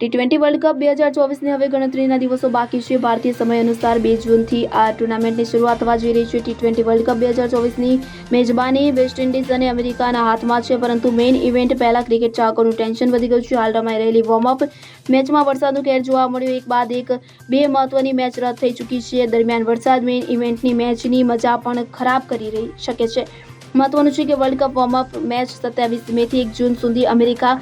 T twenty world cup બે હજાર ચોવીસની હવે ગણતરીના દિવસો બાકી છે. ભારતીય સમય અનુસાર બે જૂનથી આ ટુર્નામેન્ટની શરૂઆત થવા જઈ રહી છે. ટી ટ્વેન્ટી વર્લ્ડ કપ બે હજાર ચોવીસની મેજબાની વેસ્ટ ઇન્ડિઝ અને અમેરિકાના હાથમાં છે, પરંતુ મેઇન ઇવેન્ટ પહેલા ક્રિકેટ ચાહકોનું ટેન્શન વધી ગયું છે. હાલ રમાઈ રહેલી વોર્મઅપ મેચમાં વરસાદનું કેર જોવા મળ્યું. એક બાદ એક, બે મહત્વની મેચ રદ થઈ ચૂકી છે. દરમિયાન વરસાદ મેઇન ઇવેન્ટની મેચની મજા પણ ખરાબ કરી રહી શકે છે. મહત્વનું છે કે વર્લ્ડ કપ વોર્મઅપ મેચ સત્યાવીસ મેથી એક જૂન સુધી અમેરિકા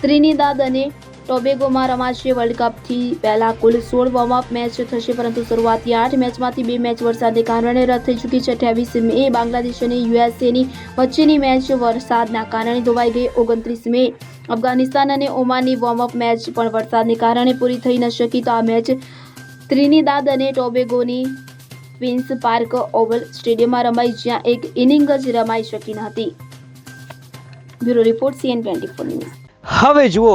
ત્રિનિદાદ અને ટોબેગોમાં રમાશે વર્લ્ડ કપથી પહેલા કુલ સોળ વોર્મઅપ મેચ થશે, પરંતુ શરૂઆતની આઠ મેચમાંથી બે મેચ વરસાદને કારણે રદ થઈ ચૂકી છે. અઠ્યાવીસ મે બાંગ્લાદેશ અને યુએસએની વચ્ચેની મેચ વરસાદના કારણે ધોવાઈ ગઈ ઓગણત્રીસ મે. અફઘાનિસ્તાન અને ઓમાનની વોર્મઅપ મેચ પણ વરસાદને કારણે પૂરી થઈ ન શકી, તો આ મેચ ત્રિનીદાદ અને ટોબેગોની ક્વીન્સ પાર્ક ઓવલ સ્ટેડિયમમાં રમાઈ, જ્યાં એક ઇનિંગ જ રમાઈ શકી ન હતી. Bureau report C N twenty four હવે જુઓ